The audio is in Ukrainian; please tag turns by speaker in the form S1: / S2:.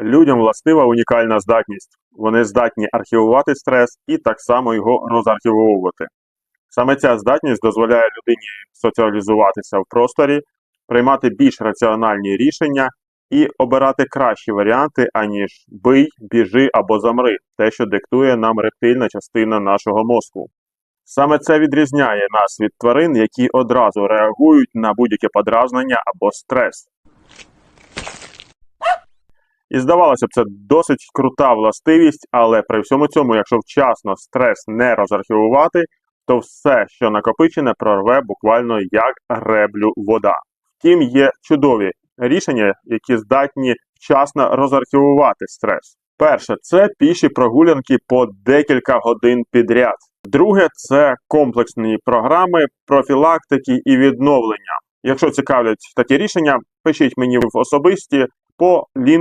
S1: Людям властива унікальна здатність. Вони здатні архівувати стрес і так само його розархівовувати. Саме ця здатність дозволяє людині соціалізуватися в просторі, приймати більш раціональні рішення і обирати кращі варіанти, аніж бий, біжи або замри, те, що диктує нам рептильна частина нашого мозку. Саме це відрізняє нас від тварин, які одразу реагують на будь-яке подразнення або стрес. І здавалося б, це досить крута властивість, але при всьому цьому, якщо вчасно стрес не розархівувати, то все, що накопичене, прорве буквально як греблю вода. Втім, є чудові рішення, які здатні вчасно розархівувати стрес. Перше це піші прогулянки по декілька годин підряд. Друге це комплексні програми профілактики і відновлення. Якщо цікавлять такі рішення, пишіть мені в особисті по лінку.